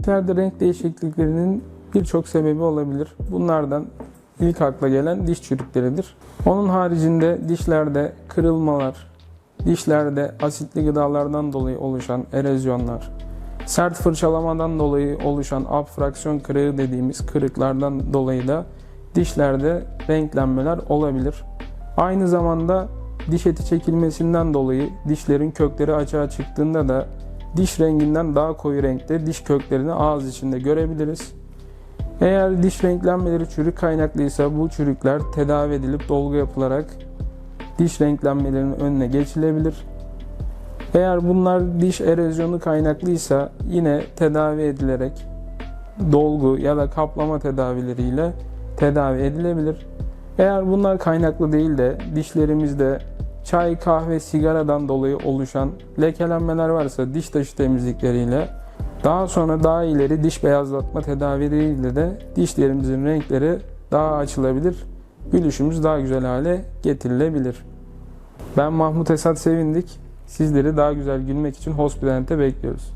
Dişlerde renk değişikliklerinin birçok sebebi olabilir. Bunlardan ilk akla gelen diş çürükleridir. Onun haricinde dişlerde kırılmalar, dişlerde asitli gıdalardan dolayı oluşan erozyonlar, sert fırçalamadan dolayı oluşan abfraksiyon kırığı dediğimiz kırıklardan dolayı da dişlerde renklenmeler olabilir. Aynı zamanda diş eti çekilmesinden dolayı dişlerin kökleri açığa çıktığında da diş renginden daha koyu renkte diş köklerini ağız içinde görebiliriz. Eğer diş renklenmeleri çürük kaynaklıysa bu çürükler tedavi edilip dolgu yapılarak diş renklenmelerinin önüne geçilebilir. Eğer bunlar diş erozyonu kaynaklıysa yine tedavi edilerek dolgu ya da kaplama tedavileriyle tedavi edilebilir. Eğer bunlar kaynaklı değil de dişlerimizde çay, kahve, sigaradan dolayı oluşan lekelenmeler varsa diş taşı temizlikleriyle daha sonra daha ileri diş beyazlatma tedavileriyle de dişlerimizin renkleri daha açılabilir. Gülüşümüz daha güzel hale getirilebilir. Ben Mahmut Esat Sevindik. Sizleri daha güzel gülmek için Hospitalent'te bekliyoruz.